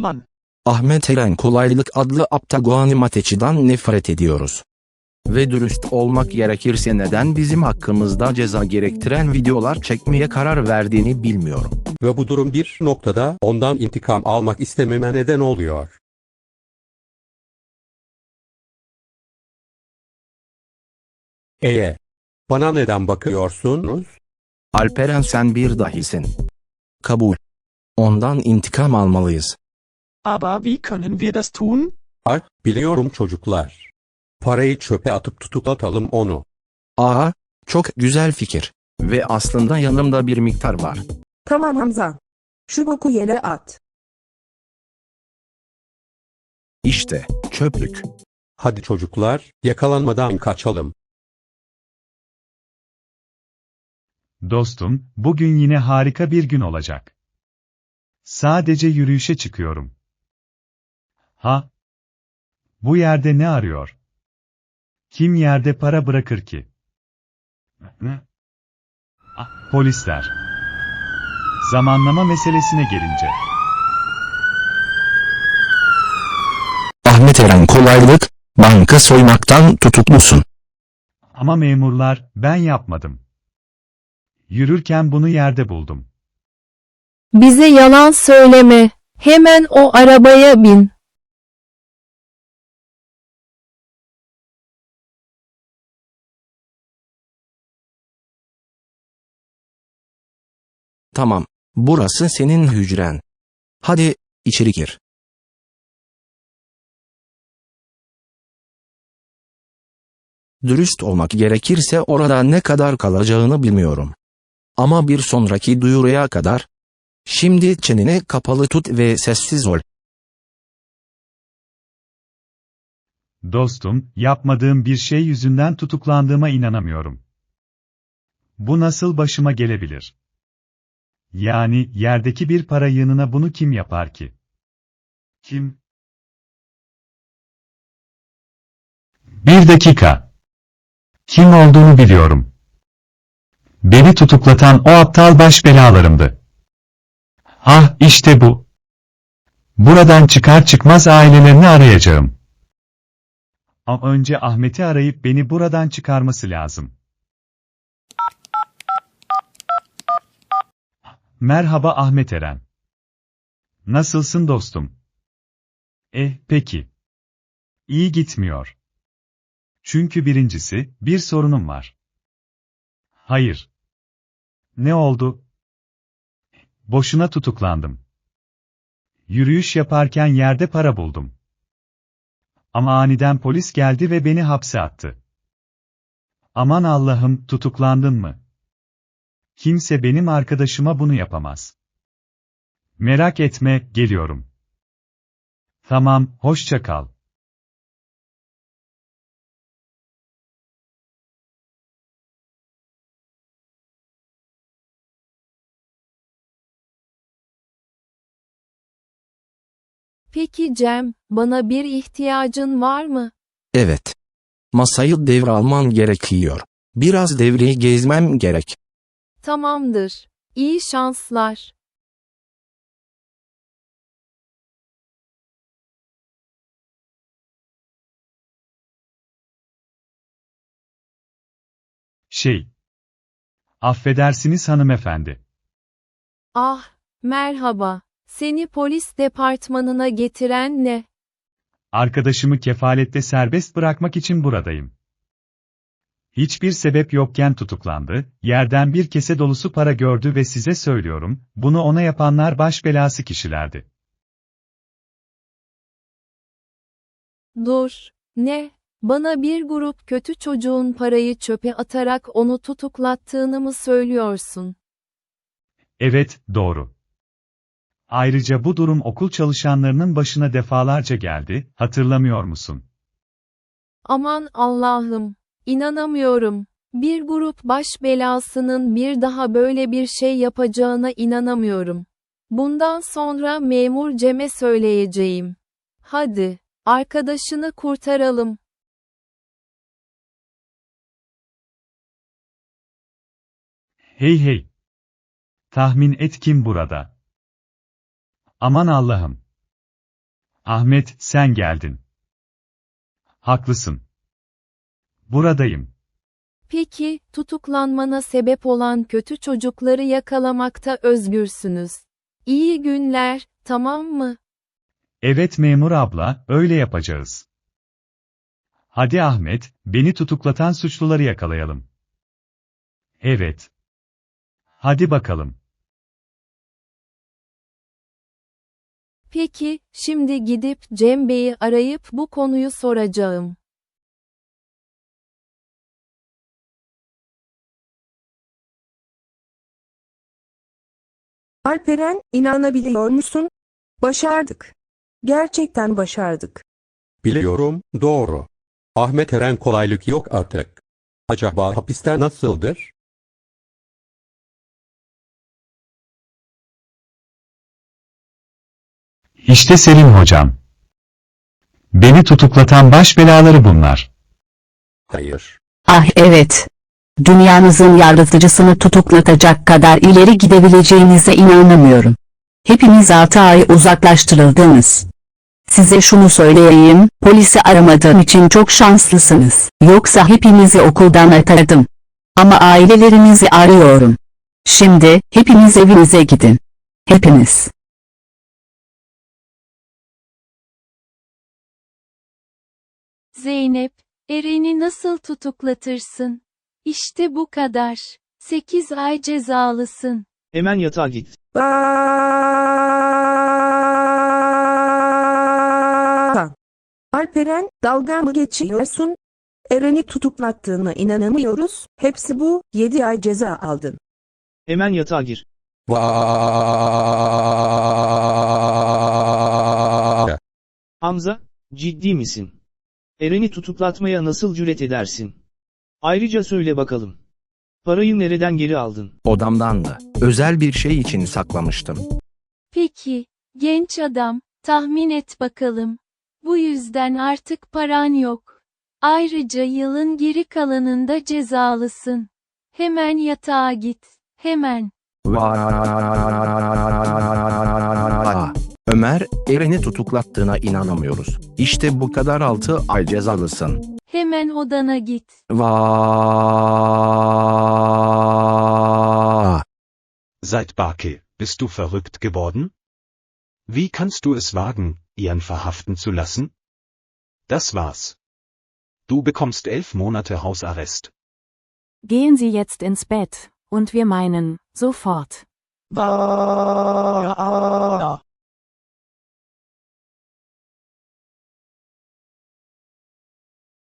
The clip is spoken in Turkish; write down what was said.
Mann. Ahmet Eren Kolaylık adlı aptal animateciden nefret ediyoruz. Ve dürüst olmak gerekirse neden bizim hakkımızda ceza gerektiren videolar çekmeye karar verdiğini bilmiyorum. Ve bu durum bir noktada ondan intikam almak istememe neden oluyor. Eye. Bana neden bakıyorsunuz? Alperen sen bir dahisin. Kabul. Ondan intikam almalıyız. Aber wie können wir das tun? Ah, biliyorum çocuklar. Parayı çöpe atıp tutuklatalım onu. Aa, çok güzel fikir. Ve aslında yanımda bir miktar var. Tamam Hamza. Şu boku yere at. İşte, çöplük. Hadi çocuklar, yakalanmadan kaçalım. Dostum, bugün yine harika bir gün olacak. Sadece yürüyüşe çıkıyorum. Ha? Bu yerde ne arıyor? Kim yerde para bırakır ki? Ne? Ah, polisler. Zamanlama meselesine gelince. Ahmet Eren Kolaylık, banka soymaktan tutuklusun. Ama memurlar, ben yapmadım. Yürürken bunu yerde buldum. Bize yalan söyleme. Hemen o arabaya bin. Tamam, burası senin hücren. Hadi, içeri gir. Dürüst olmak gerekirse orada ne kadar kalacağını bilmiyorum. Ama bir sonraki duyuruya kadar, şimdi çeneni kapalı tut ve sessiz ol. Dostum, yapmadığım bir şey yüzünden tutuklandığıma inanamıyorum. Bu nasıl başıma gelebilir? Yani, yerdeki bir para yığınına bunu kim yapar ki? Kim? Bir dakika. Kim olduğunu biliyorum. Beni tutuklatan o aptal baş belalarımdı. Ah, işte bu. Buradan çıkar çıkmaz ailelerini arayacağım. Ama önce Ahmet'i arayıp beni buradan çıkarması lazım. Merhaba Ahmet Eren. Nasılsın dostum? Eh, peki. İyi gitmiyor. Çünkü birincisi, bir sorunum var. Hayır. Ne oldu? Boşuna tutuklandım. Yürüyüş yaparken yerde para buldum. Ama aniden polis geldi ve beni hapse attı. Aman Allah'ım, tutuklandın mı? Kimse benim arkadaşıma bunu yapamaz. Merak etme, geliyorum. Tamam, hoşça kal. Peki Cem, bana bir ihtiyacın var mı? Evet. Masayı devralman gerekiyor. Biraz devreyi gezmem gerek. Tamamdır. İyi şanslar. Şey. Affedersiniz hanımefendi. Ah, merhaba. Seni polis departmanına getiren ne? Arkadaşımı kefalette serbest bırakmak için buradayım. Hiçbir sebep yokken tutuklandı, yerden bir kese dolusu para gördü ve size söylüyorum, bunu ona yapanlar baş belası kişilerdi. Dur. Ne? Bana bir grup kötü çocuğun parayı çöpe atarak onu tutuklattığını mı söylüyorsun? Evet, doğru. Ayrıca bu durum okul çalışanlarının başına defalarca geldi, hatırlamıyor musun? Aman Allah'ım. İnanamıyorum. Bir grup baş belasının bir daha böyle bir şey yapacağına inanamıyorum. Bundan sonra memur Cem'e söyleyeceğim. Hadi, arkadaşını kurtaralım. Hey hey! Tahmin et kim burada? Aman Allah'ım! Ahmet, sen geldin. Haklısın. Buradayım. Peki, tutuklanmana sebep olan kötü çocukları yakalamakta özgürsünüz. İyi günler, tamam mı? Evet memur abla, öyle yapacağız. Hadi Ahmet, beni tutuklatan suçluları yakalayalım. Evet. Hadi bakalım. Peki, şimdi gidip Cem Bey'i arayıp bu konuyu soracağım. Alperen, inanabiliyor musun? Başardık. Gerçekten başardık. Biliyorum, doğru. Ahmet Eren kolaylık yok artık. Acaba hapiste nasıldır? İşte Selim hocam. Beni tutuklatan baş belaları bunlar. Hayır. Ah evet. Dünyanızın yaratıcısını tutuklatacak kadar ileri gidebileceğinize inanamıyorum. Hepiniz 6 ay uzaklaştırıldınız. Size şunu söyleyeyim, polisi aramadığım için çok şanslısınız. Yoksa hepinizi okuldan atardım. Ama ailelerinizi arıyorum. Şimdi, hepiniz evinize gidin. Hepiniz. Zeynep, Eren'i nasıl tutuklatırsın? İşte bu kadar. 8 ay cezalısın. Hemen yatağa git. Alperen, dalga mı geçiyorsun? Eren'i tutuklattığına inanamıyoruz. Hepsi bu, 7 ay ceza aldın. Hemen yatağa gir. Hamza, ciddi misin? Eren'i tutuklatmaya nasıl cüret edersin? Ayrıca söyle bakalım. Parayı nereden geri aldın? Odamdan da. Özel bir şey için saklamıştım. Peki, genç adam, tahmin et bakalım. Bu yüzden artık paran yok. Ayrıca yılın geri kalanında cezalısın. Hemen yatağa git. Hemen. Ömer, Eren'i tutuklattığına inanamıyoruz. İşte bu kadar 6 ay cezalısın. Hemen odana git. Vaa. Seit Barke, bist du verrückt geworden? Wie kannst du es wagen, ihren verhaften zu lassen? Das war's. Du bekommst elf Monate Hausarrest. Gehen Sie jetzt ins Bett, und wir meinen, sofort. Vaa.